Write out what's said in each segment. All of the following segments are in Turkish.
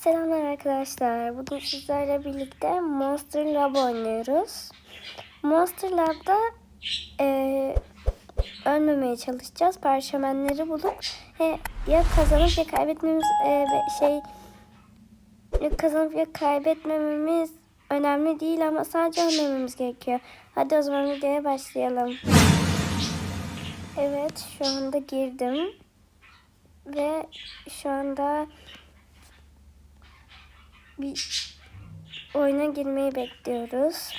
Selamlar arkadaşlar. Bugün sizlerle birlikte Monster Lab oynuyoruz. Monster Lab'da eee ölmemeye çalışacağız. Parşömenleri bulup he, ya kazanıp ya kaybetmemiz ve şey ya kazanıp ya kaybetmememiz önemli değil ama sadece ölmememiz gerekiyor. Hadi o zaman videoya başlayalım. Evet şu anda girdim. Ve şu anda bir oyuna girmeyi bekliyoruz.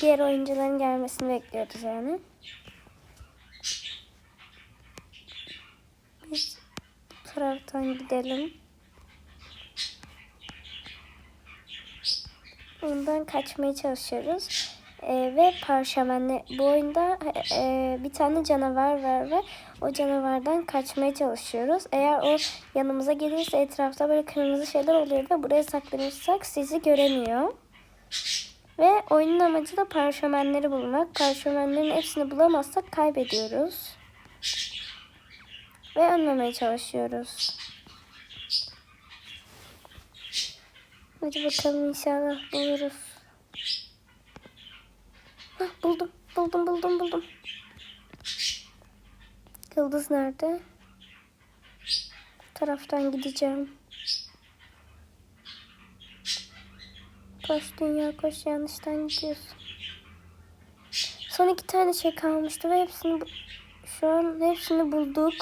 Diğer oyuncuların gelmesini bekliyoruz yani. Biz taraftan gidelim. Ondan kaçmaya çalışıyoruz. Ee, ve parşömenle bu oyunda e, bir tane canavar var ve o canavardan kaçmaya çalışıyoruz. Eğer o yanımıza gelirse etrafta böyle kırmızı şeyler oluyor ve buraya saklanırsak sizi göremiyor. Ve oyunun amacı da parşömenleri bulmak. Parşömenlerin hepsini bulamazsak kaybediyoruz. Ve ölmemeye çalışıyoruz. Hadi bakalım inşallah buluruz. Hah, buldum, buldum, buldum, buldum. Yıldız nerede? Bu taraftan gideceğim. Koş dünya koş yanlıştan gidiyorsun. Son iki tane şey kalmıştı ve hepsini şu an hepsini bulduk.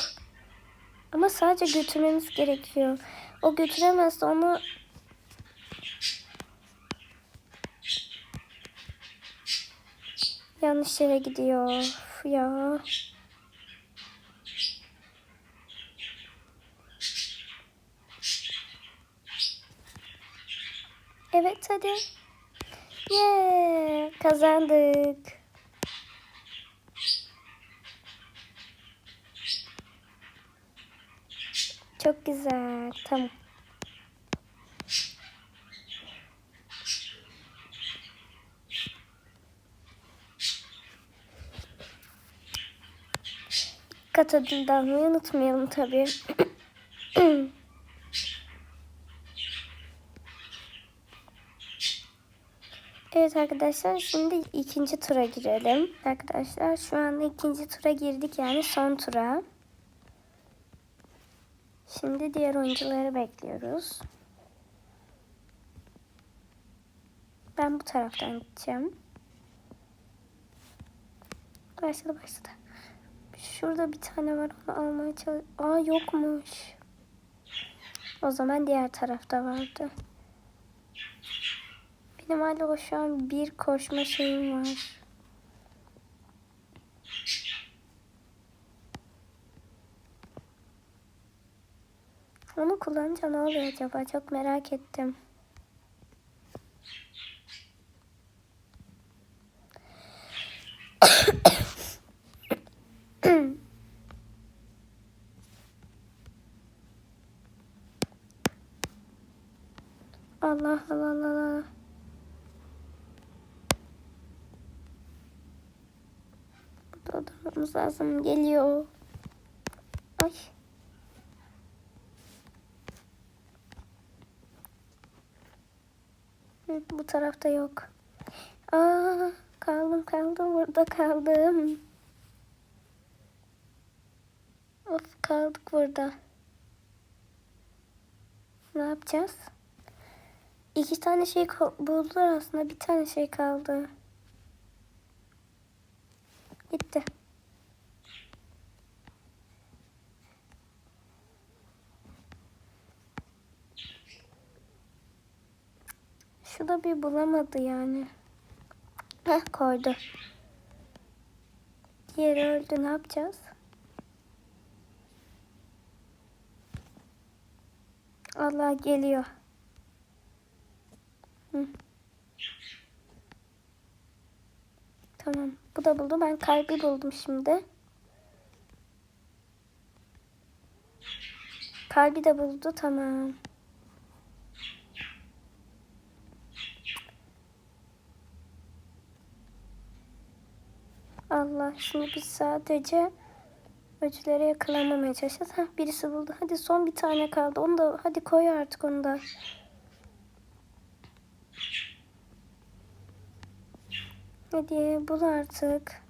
Ama sadece götürmemiz gerekiyor. O götüremezse onu yanlış yere gidiyor. Üf ya. Evet hadi. Yeah, kazandık. Çok güzel. Tamam. Dikkat almayı unutmayalım tabii. Evet arkadaşlar şimdi ikinci tura girelim. Arkadaşlar şu anda ikinci tura girdik yani son tura. Şimdi diğer oyuncuları bekliyoruz. Ben bu taraftan gideceğim. Başladı başladı. Şurada bir tane var onu almaya çalış... Aa yokmuş. O zaman diğer tarafta vardı. Hala o şu an bir koşma şeyim var. Onu kullanınca ne oluyor acaba? Çok merak ettim. Allah Allah Allah Allah. Durmamız lazım. Geliyor. Ay. Bu tarafta yok. Aa, kaldım kaldım burada kaldım. Of kaldık burada. Ne yapacağız? İki tane şey buldular aslında. Bir tane şey kaldı. Gitti. Şu da bir bulamadı yani. Heh koydu. Diğeri öldü ne yapacağız? Allah geliyor. Hı. Tamam. Bu da buldu. Ben kalbi buldum şimdi. Kalbi de buldu. Tamam. Allah şimdi biz sadece Öcüleri yakalamamaya çalışacağız. Hah birisi buldu. Hadi son bir tane kaldı. Onu da hadi koy artık onu da. Hadi bul artık.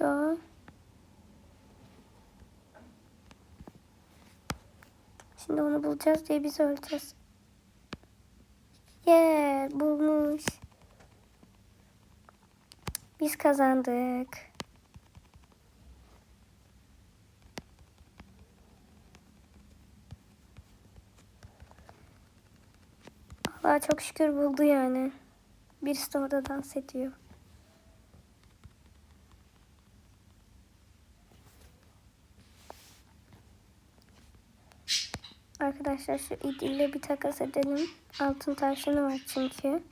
Nerede? Şimdi onu bulacağız diye biz öleceğiz. Yeah, bulmuş. Biz kazandık. Allah çok şükür buldu yani. Birisi de orada dans ediyor. Arkadaşlar şu idille bir takas edelim. Altın tavşanı var çünkü.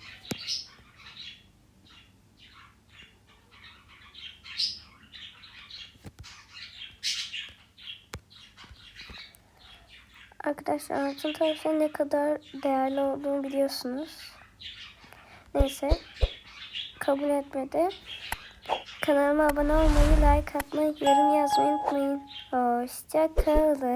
Arkadaşlar altın tavşan ne kadar değerli olduğunu biliyorsunuz. Neyse. Kabul etmedi. Kanalıma abone olmayı, like atmayı, yorum yazmayı unutmayın. Hoşçakalın.